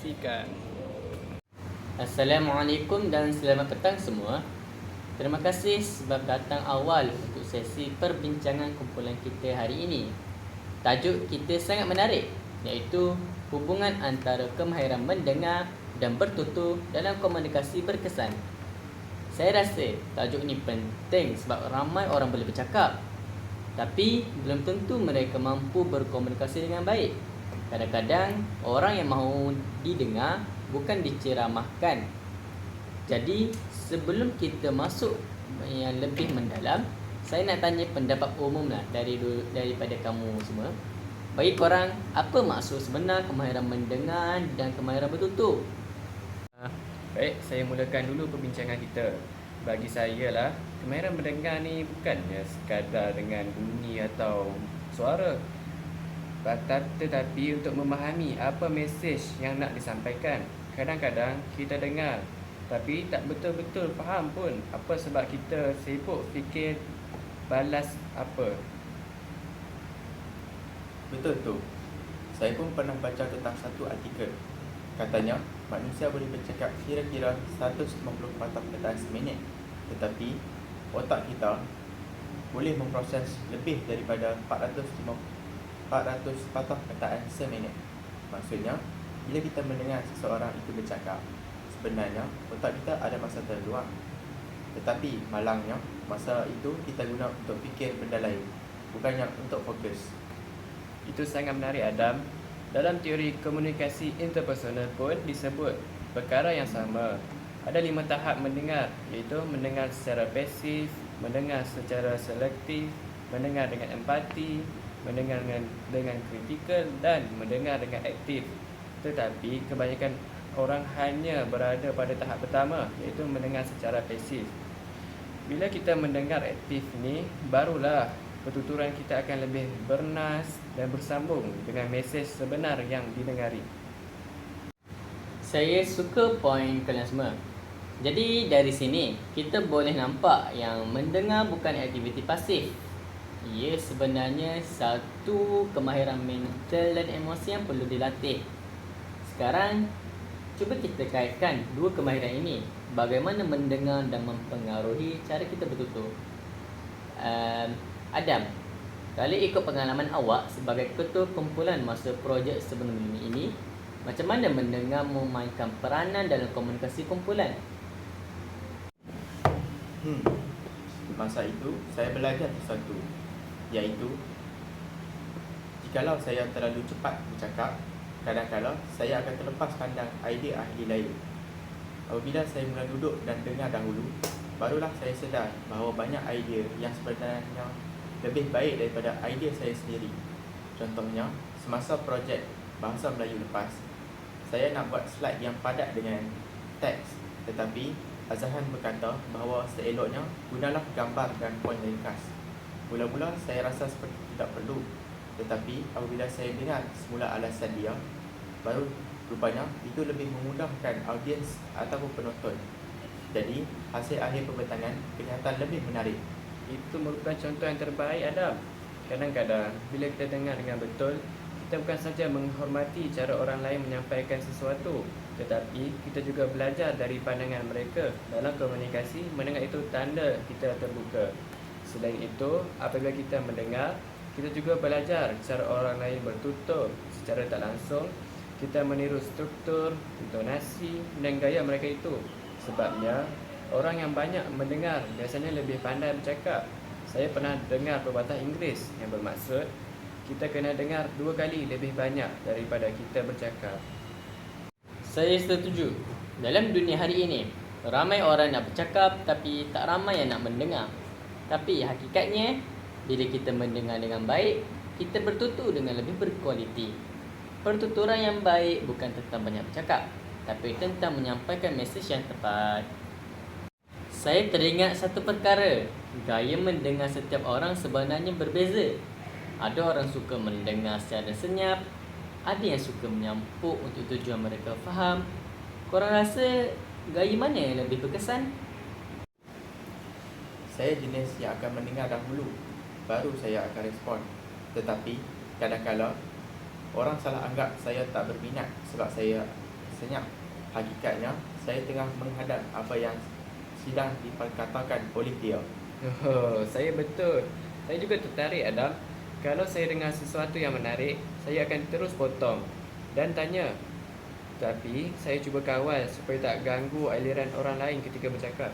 saksikan. Assalamualaikum dan selamat petang semua. Terima kasih sebab datang awal untuk sesi perbincangan kumpulan kita hari ini. Tajuk kita sangat menarik iaitu hubungan antara kemahiran mendengar dan bertutur dalam komunikasi berkesan. Saya rasa tajuk ini penting sebab ramai orang boleh bercakap tapi belum tentu mereka mampu berkomunikasi dengan baik. Kadang-kadang orang yang mahu didengar bukan diceramahkan. Jadi sebelum kita masuk yang lebih mendalam, saya nak tanya pendapat umum lah dari daripada kamu semua. Bagi korang, apa maksud sebenar kemahiran mendengar dan kemahiran bertutur? Baik, saya mulakan dulu perbincangan kita. Bagi saya lah, kemahiran mendengar ni bukannya sekadar dengan bunyi atau suara. Teta- Tetapi untuk memahami apa mesej yang nak disampaikan. Kadang-kadang kita dengar tapi tak betul-betul faham pun apa sebab kita sibuk fikir balas apa. Betul tu. Saya pun pernah baca tentang satu artikel. Katanya, manusia boleh bercakap kira-kira 150 patah perkataan seminit. Tetapi, otak kita boleh memproses lebih daripada 450 400 patah perkataan seminit. Maksudnya, bila kita mendengar seseorang itu bercakap, sebenarnya otak kita ada masa terluang. Tetapi malangnya, masa itu kita guna untuk fikir benda lain, bukannya untuk fokus. Itu sangat menarik Adam. Dalam teori komunikasi interpersonal pun disebut perkara yang sama. Ada lima tahap mendengar iaitu mendengar secara pasif, mendengar secara selektif, mendengar dengan empati, mendengar dengan dengan kritikal dan mendengar dengan aktif. Tetapi kebanyakan orang hanya berada pada tahap pertama iaitu mendengar secara pasif. Bila kita mendengar aktif ni barulah pertuturan kita akan lebih bernas dan bersambung dengan mesej sebenar yang didengari. Saya suka poin kalian semua. Jadi dari sini kita boleh nampak yang mendengar bukan aktiviti pasif. Ia sebenarnya satu kemahiran mental dan emosi yang perlu dilatih. Sekarang cuba kita kaitkan dua kemahiran ini. Bagaimana mendengar dan mempengaruhi cara kita bertutur. Um, Adam, kalau ikut pengalaman awak sebagai ketua kumpulan masa projek sebelum ini, macam mana mendengar memainkan peranan dalam komunikasi kumpulan? Hmm. Masa itu, saya belajar sesuatu Iaitu Jikalau saya terlalu cepat bercakap Kadang-kadang saya akan terlepas pandang idea ahli lain. Apabila saya mula duduk dan dengar dahulu Barulah saya sedar bahawa banyak idea yang sebenarnya lebih baik daripada idea saya sendiri. Contohnya, semasa projek Bahasa Melayu lepas Saya nak buat slide yang padat dengan teks. Tetapi Azhan berkata bahawa seeloknya gunalah gambar dan poin ringkas. Mula-mula saya rasa seperti tidak perlu. Tetapi apabila saya dengar semula alasan dia, baru rupanya itu lebih memudahkan audiens ataupun penonton. Jadi, hasil akhir pembentangan kelihatan lebih menarik. Itu merupakan contoh yang terbaik Adam. Kadang-kadang bila kita dengar dengan betul, kita bukan saja menghormati cara orang lain menyampaikan sesuatu, tetapi kita juga belajar dari pandangan mereka. Dalam komunikasi, mendengar itu tanda kita terbuka. Selain itu, apabila kita mendengar, kita juga belajar cara orang lain bertutur secara tak langsung. Kita meniru struktur, intonasi dan gaya mereka itu. Sebabnya, orang yang banyak mendengar biasanya lebih pandai bercakap. Saya pernah dengar perbatas Inggeris yang bermaksud kita kena dengar dua kali lebih banyak daripada kita bercakap. Saya setuju. Dalam dunia hari ini, ramai orang nak bercakap tapi tak ramai yang nak mendengar. Tapi hakikatnya, bila kita mendengar dengan baik, kita bertutur dengan lebih berkualiti. Pertuturan yang baik bukan tentang banyak bercakap, tapi tentang menyampaikan mesej yang tepat. Saya teringat satu perkara. Gaya mendengar setiap orang sebenarnya berbeza. Ada orang suka mendengar secara senyap, ada yang suka menyampuk untuk tujuan mereka faham. Korang rasa gaya mana yang lebih berkesan? Saya jenis yang akan mendengar dahulu, baru saya akan respon. Tetapi, kadang-kala orang salah anggap saya tak berminat sebab saya senyap. Hakikatnya, saya tengah menghadap apa yang sedang diperkatakan oleh dia. Oh, saya betul. Saya juga tertarik Adam. Kalau saya dengar sesuatu yang menarik, saya akan terus potong dan tanya. Tapi saya cuba kawal supaya tak ganggu aliran orang lain ketika bercakap.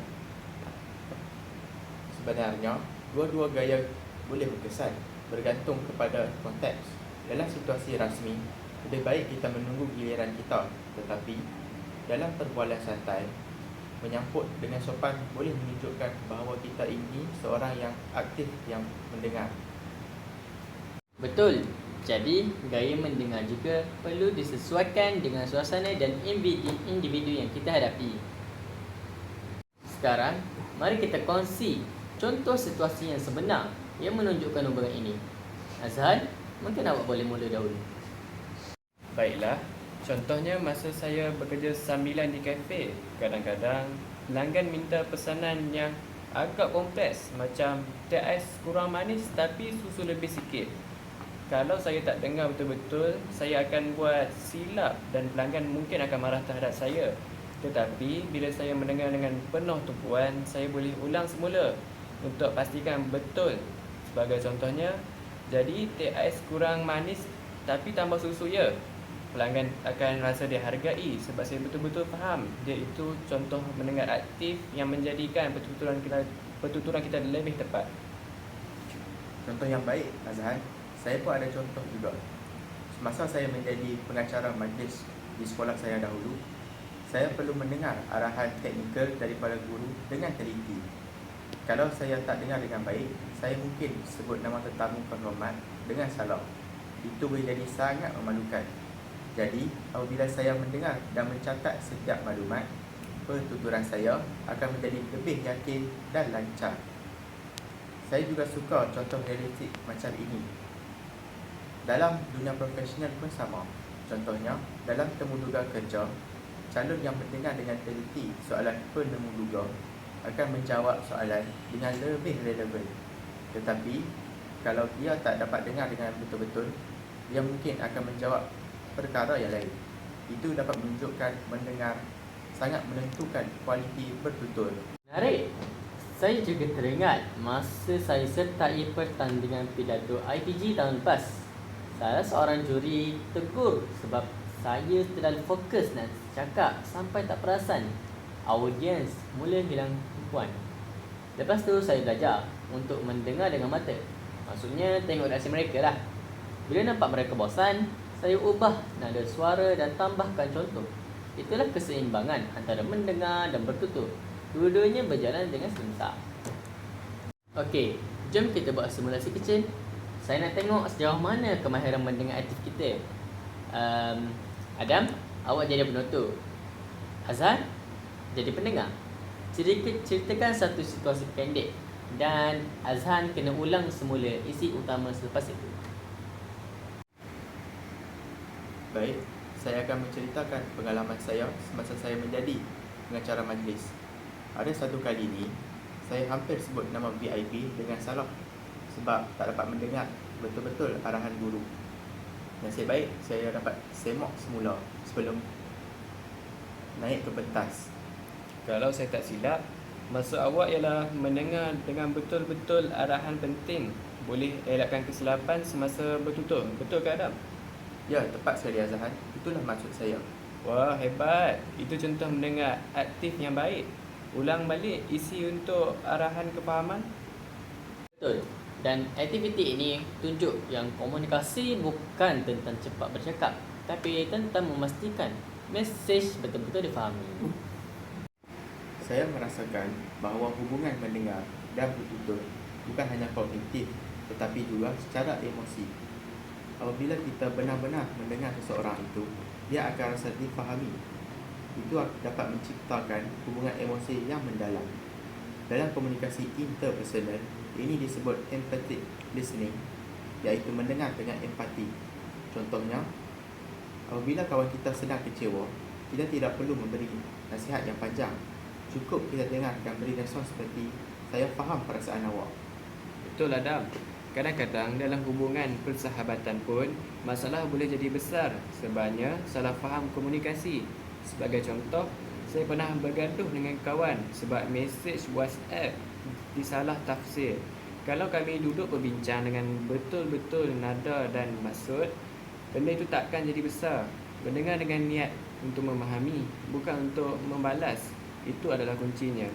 Sebenarnya, dua-dua gaya boleh berkesan bergantung kepada konteks. Dalam situasi rasmi, lebih baik kita menunggu giliran kita. Tetapi, dalam perbualan santai, menyambut dengan sopan boleh menunjukkan bahawa kita ini seorang yang aktif yang mendengar. Betul. Jadi, gaya mendengar juga perlu disesuaikan dengan suasana dan individu, yang kita hadapi. Sekarang, mari kita kongsi contoh situasi yang sebenar yang menunjukkan hubungan ini. Azhan, mungkin awak boleh mula dahulu. Baiklah, contohnya masa saya bekerja sambilan di kafe, kadang-kadang pelanggan minta pesanan yang agak kompleks macam teh ais kurang manis tapi susu lebih sikit. Kalau saya tak dengar betul-betul, saya akan buat silap dan pelanggan mungkin akan marah terhadap saya. Tetapi bila saya mendengar dengan penuh tumpuan, saya boleh ulang semula untuk pastikan betul. Sebagai contohnya, jadi teh ais kurang manis tapi tambah susu ya. Pelanggan akan rasa dihargai sebab saya betul-betul faham dia itu contoh mendengar aktif yang menjadikan pertuturan kita pertuturan kita lebih tepat. Contoh yang baik, Azhan, saya pun ada contoh juga. Semasa saya menjadi pengacara majlis di sekolah saya dahulu, saya perlu mendengar arahan teknikal daripada guru dengan teliti. Kalau saya tak dengar dengan baik, saya mungkin sebut nama tetamu penghormat dengan salah. Itu boleh jadi sangat memalukan. Jadi, apabila saya mendengar dan mencatat setiap maklumat, pertuturan saya akan menjadi lebih yakin dan lancar. Saya juga suka contoh realistik macam ini. Dalam dunia profesional pun sama. Contohnya, dalam temu duga kerja, calon yang mendengar dengan teliti soalan penemu duga akan menjawab soalan dengan lebih relevan. Tetapi, kalau dia tak dapat dengar dengan betul-betul, dia mungkin akan menjawab perkara yang lain. Itu dapat menunjukkan mendengar sangat menentukan kualiti bertutur. Menarik. Saya juga teringat masa saya sertai pertandingan pidato IPG tahun lepas. Salah seorang juri tegur sebab saya terlalu fokus nak cakap sampai tak perasan. Audiens mula hilang tumpuan. Lepas tu saya belajar untuk mendengar dengan mata. Maksudnya tengok reaksi mereka lah. Bila nampak mereka bosan, saya ubah nada suara dan tambahkan contoh. Itulah keseimbangan antara mendengar dan bertutur. Dua-duanya berjalan dengan serentak. Okey, jom kita buat simulasi kecil. Saya nak tengok sejauh mana kemahiran mendengar aktif kita. Um, Adam, awak jadi penutur. Azhar, jadi pendengar. Cerita, ceritakan satu situasi pendek dan Azhan kena ulang semula isi utama selepas itu. Baik, saya akan menceritakan pengalaman saya semasa saya menjadi pengacara majlis. Ada satu kali ini, saya hampir sebut nama VIP dengan salah sebab tak dapat mendengar betul-betul arahan guru. Nasib baik saya dapat semak semula sebelum naik ke pentas. Kalau saya tak silap, maksud awak ialah mendengar dengan betul-betul arahan penting boleh elakkan kesilapan semasa bertutur. Betul ke Adam? Ya, tepat sekali Azhan. Itulah maksud saya. Wah, hebat. Itu contoh mendengar aktif yang baik. Ulang balik isi untuk arahan kefahaman. Betul. Dan aktiviti ini tunjuk yang komunikasi bukan tentang cepat bercakap tapi tentang memastikan mesej betul-betul difahami. Saya merasakan bahawa hubungan mendengar dan bertutur bukan hanya kognitif tetapi juga secara emosi. Apabila kita benar-benar mendengar seseorang itu, dia akan rasa difahami. Itu dapat menciptakan hubungan emosi yang mendalam. Dalam komunikasi interpersonal, ini disebut empathic listening, iaitu mendengar dengan empati. Contohnya, apabila kawan kita sedang kecewa, kita tidak perlu memberi nasihat yang panjang. Cukup kita dengar dan beri respon seperti Saya faham perasaan awak. Betul Adam. Kadang-kadang dalam hubungan persahabatan pun masalah boleh jadi besar sebabnya salah faham komunikasi. Sebagai contoh, saya pernah bergaduh dengan kawan sebab mesej WhatsApp disalah tafsir. Kalau kami duduk berbincang dengan betul-betul nada dan maksud, benda itu takkan jadi besar. Mendengar dengan niat untuk memahami, bukan untuk membalas. Itu adalah kuncinya.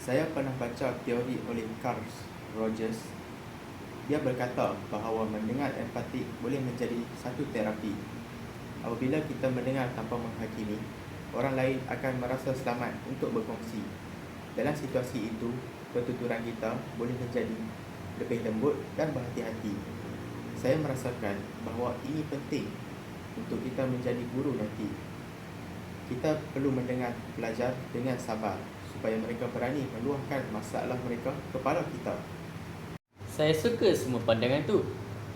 Saya pernah baca teori oleh Carl Rogers. Dia berkata bahawa mendengar empatik boleh menjadi satu terapi. Apabila kita mendengar tanpa menghakimi, orang lain akan merasa selamat untuk berkongsi. Dalam situasi itu, pertuturan kita boleh menjadi lebih lembut dan berhati-hati. Saya merasakan bahawa ini penting untuk kita menjadi guru nanti. Kita perlu mendengar pelajar dengan sabar supaya mereka berani meluahkan masalah mereka kepada kita. Saya suka semua pandangan tu.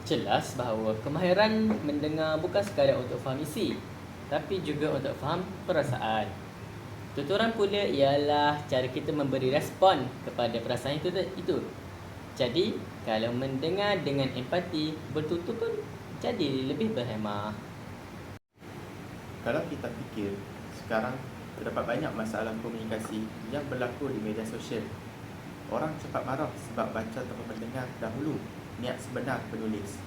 Jelas bahawa kemahiran mendengar bukan sekadar untuk faham isi, tapi juga untuk faham perasaan. Tuturan pula ialah cara kita memberi respon kepada perasaan itu itu. Jadi, kalau mendengar dengan empati, bertutur pun jadi lebih berhemah. Kalau kita fikir, sekarang terdapat banyak masalah komunikasi yang berlaku di media sosial. Orang cepat marah sebab baca tanpa mendengar dahulu niat sebenar penulis.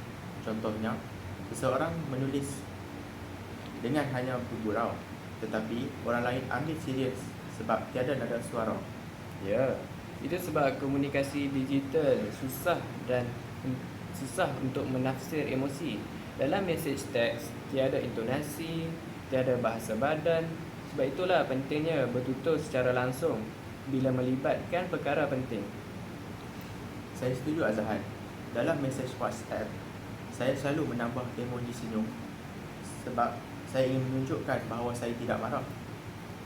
Contohnya, seseorang menulis dengan hanya bergurau, tetapi orang lain ambil serius sebab tiada nada suara. Ya, itu sebab komunikasi digital susah dan susah untuk menafsir emosi. Dalam mesej teks, tiada intonasi, tiada bahasa badan. Sebab itulah pentingnya bertutur secara langsung bila melibatkan perkara penting. Saya setuju Azhan. Dalam mesej WhatsApp, saya selalu menambah emoji senyum sebab saya ingin menunjukkan bahawa saya tidak marah.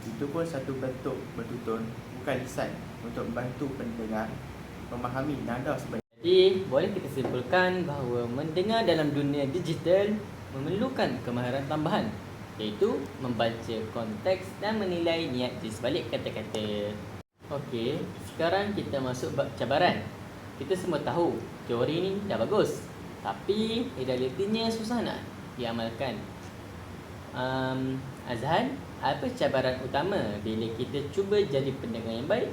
Itu pun satu bentuk bertutur bukan lisan untuk membantu pendengar memahami nada sebenar. Jadi, boleh kita simpulkan bahawa mendengar dalam dunia digital memerlukan kemahiran tambahan iaitu membaca konteks dan menilai niat di sebalik kata-kata. Okey, sekarang kita masuk bab cabaran. Kita semua tahu teori ni dah bagus, tapi realitinya susah nak diamalkan. Um, Azhan, apa cabaran utama bila kita cuba jadi pendengar yang baik?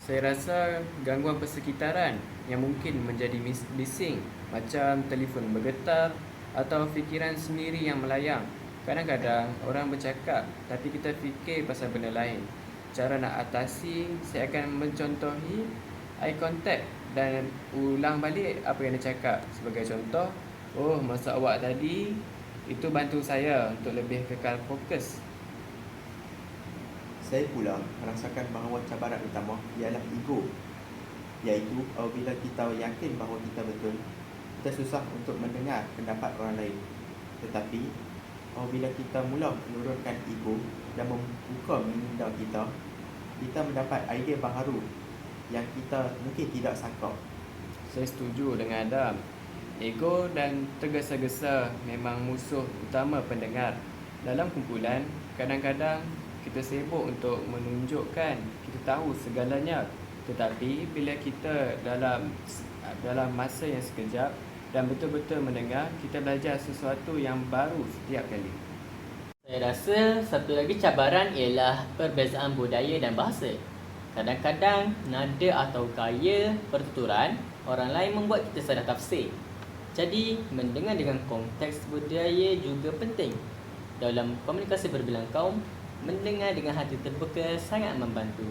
Saya rasa gangguan persekitaran yang mungkin menjadi bising macam telefon bergetar atau fikiran sendiri yang melayang. Kadang-kadang orang bercakap tapi kita fikir pasal benda lain. Cara nak atasi, saya akan mencontohi eye contact dan ulang balik apa yang dia cakap. Sebagai contoh, oh masa awak tadi itu bantu saya untuk lebih kekal fokus. Saya pula merasakan bahawa cabaran utama ialah ego iaitu apabila kita yakin bahawa kita betul kita susah untuk mendengar pendapat orang lain tetapi apabila kita mula menurunkan ego dan membuka minda kita kita mendapat idea baharu yang kita mungkin tidak sangka Saya setuju dengan Adam. Ego dan tergesa-gesa memang musuh utama pendengar. Dalam kumpulan, kadang-kadang kita sibuk untuk menunjukkan kita tahu segalanya. Tetapi bila kita dalam dalam masa yang sekejap dan betul-betul mendengar, kita belajar sesuatu yang baru setiap kali. Saya rasa satu lagi cabaran ialah perbezaan budaya dan bahasa. Kadang-kadang nada atau gaya pertuturan orang lain membuat kita salah tafsir. Jadi, mendengar dengan konteks budaya juga penting. Dalam komunikasi berbilang kaum, mendengar dengan hati terbuka sangat membantu.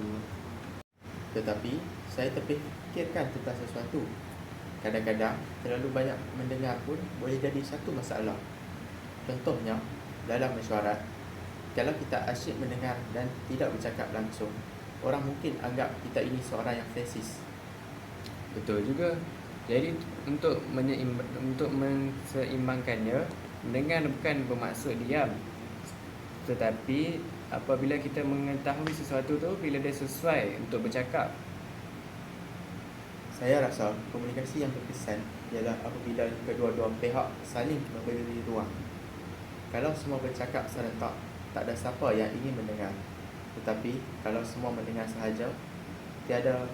tetapi saya terfikirkan tentang sesuatu kadang-kadang terlalu banyak mendengar pun boleh jadi satu masalah contohnya dalam mesyuarat kalau kita asyik mendengar dan tidak bercakap langsung orang mungkin anggap kita ini seorang yang fasis Betul juga. Jadi untuk menyeim, untuk menseimbangkannya, mendengar bukan bermaksud diam. Tetapi apabila kita mengetahui sesuatu tu bila dia sesuai untuk bercakap. Saya rasa komunikasi yang berkesan ialah apabila kedua-dua pihak saling memberi ruang. Kalau semua bercakap serentak, tak ada siapa yang ingin mendengar. Tetapi kalau semua mendengar sahaja, tiada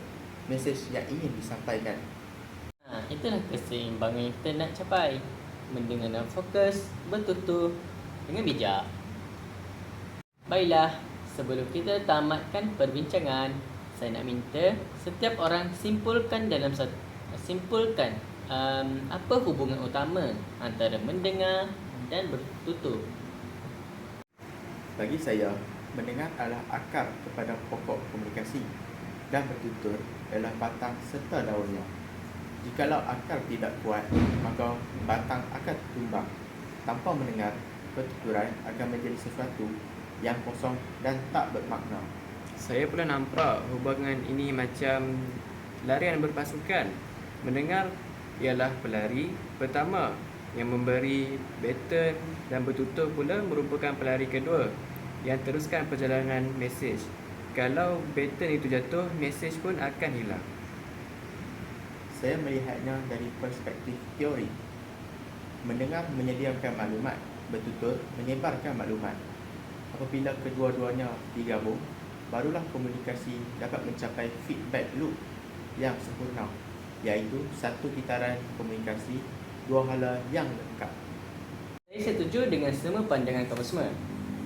mesej yang ingin disampaikan. Ha, itulah keseimbangan yang kita nak capai. Mendengar dengan fokus, bertutur dengan bijak. Baiklah, sebelum kita tamatkan perbincangan, saya nak minta setiap orang simpulkan dalam satu simpulkan um, apa hubungan utama antara mendengar dan bertutur. Bagi saya, mendengar adalah akar kepada pokok komunikasi dan bertutur adalah batang serta daunnya. Jikalau akar tidak kuat, maka batang akan tumbang. Tanpa mendengar, pertuturan akan menjadi sesuatu yang kosong dan tak bermakna. Saya pula nampak hubungan ini macam larian berpasukan. Mendengar ialah pelari pertama yang memberi baton dan bertutur pula merupakan pelari kedua yang teruskan perjalanan mesej. Kalau baton itu jatuh, mesej pun akan hilang. Saya melihatnya dari perspektif teori. Mendengar menyediakan maklumat, bertutur menyebarkan maklumat. Apabila kedua-duanya digabung, barulah komunikasi dapat mencapai feedback loop yang sempurna, iaitu satu kitaran komunikasi dua hala yang lengkap. Saya setuju dengan semua pandangan kamu semua.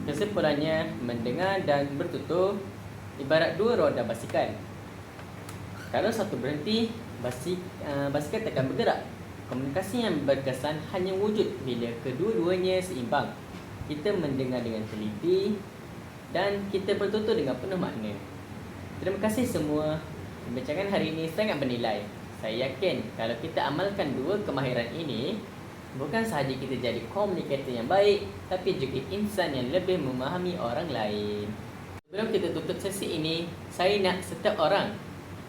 Kesimpulannya, mendengar dan bertutur ibarat dua roda basikal. Kalau satu berhenti, basik, uh, basikal takkan bergerak. Komunikasi yang berkesan hanya wujud bila kedua-duanya seimbang. Kita mendengar dengan teliti dan kita bertutur dengan penuh makna. Terima kasih semua. Perbincangan hari ini sangat bernilai. Saya yakin kalau kita amalkan dua kemahiran ini, bukan sahaja kita jadi komunikator yang baik, tapi juga insan yang lebih memahami orang lain. Sebelum kita tutup sesi ini, saya nak setiap orang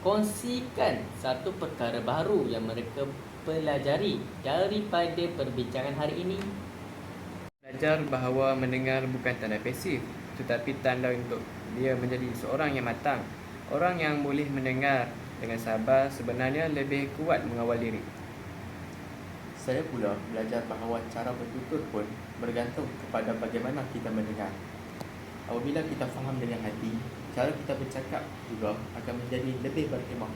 kongsikan satu perkara baru yang mereka pelajari daripada perbincangan hari ini. Belajar bahawa mendengar bukan tanda pasif tetapi tanda untuk dia menjadi seorang yang matang. Orang yang boleh mendengar dengan sabar sebenarnya lebih kuat mengawal diri. Saya pula belajar bahawa cara bertutur pun bergantung kepada bagaimana kita mendengar. Apabila kita faham dengan hati, cara kita bercakap juga akan menjadi lebih berhemah.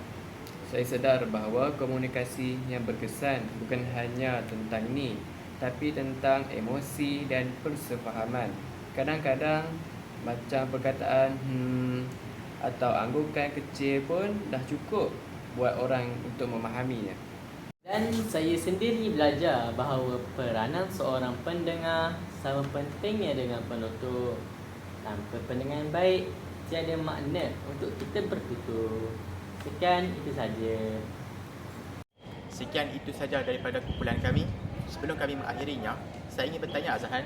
Saya sedar bahawa komunikasi yang berkesan bukan hanya tentang ini, tapi tentang emosi dan persefahaman. Kadang-kadang macam perkataan hmm atau anggukan kecil pun dah cukup buat orang untuk memahaminya. Dan saya sendiri belajar bahawa peranan seorang pendengar sama pentingnya dengan penutur. Tanpa pendengar baik, tiada makna untuk kita bertutur. Sekian itu saja. Sekian itu saja daripada kumpulan kami. Sebelum kami mengakhirinya, saya ingin bertanya Azhan,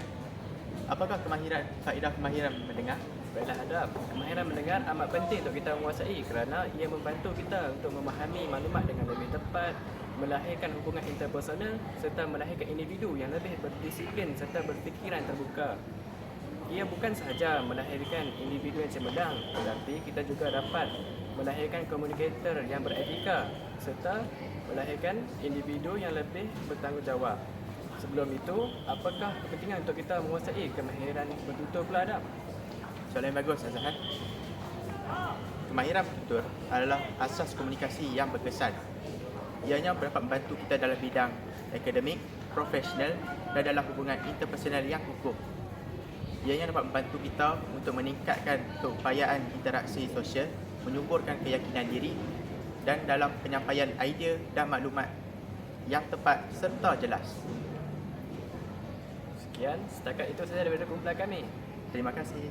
apakah kemahiran, faedah kemahiran mendengar? Baiklah Adam, kemahiran mendengar amat penting untuk kita menguasai kerana ia membantu kita untuk memahami maklumat dengan lebih tepat, melahirkan hubungan interpersonal serta melahirkan individu yang lebih berdisiplin serta berfikiran terbuka. Ia bukan sahaja melahirkan individu yang cemerlang, tetapi kita juga dapat melahirkan komunikator yang beretika serta melahirkan individu yang lebih bertanggungjawab. Sebelum itu, apakah kepentingan untuk kita menguasai kemahiran bertutur pula Adam? Soalan yang bagus Azhan. Kemahiran bertutur adalah asas komunikasi yang berkesan. Ianya dapat membantu kita dalam bidang akademik, profesional dan dalam hubungan interpersonal yang kukuh. Ianya dapat membantu kita untuk meningkatkan keupayaan interaksi sosial, menyuburkan keyakinan diri dan dalam penyampaian idea dan maklumat yang tepat serta jelas. Sekian, setakat itu saja daripada kumpulan kami. Terima kasih.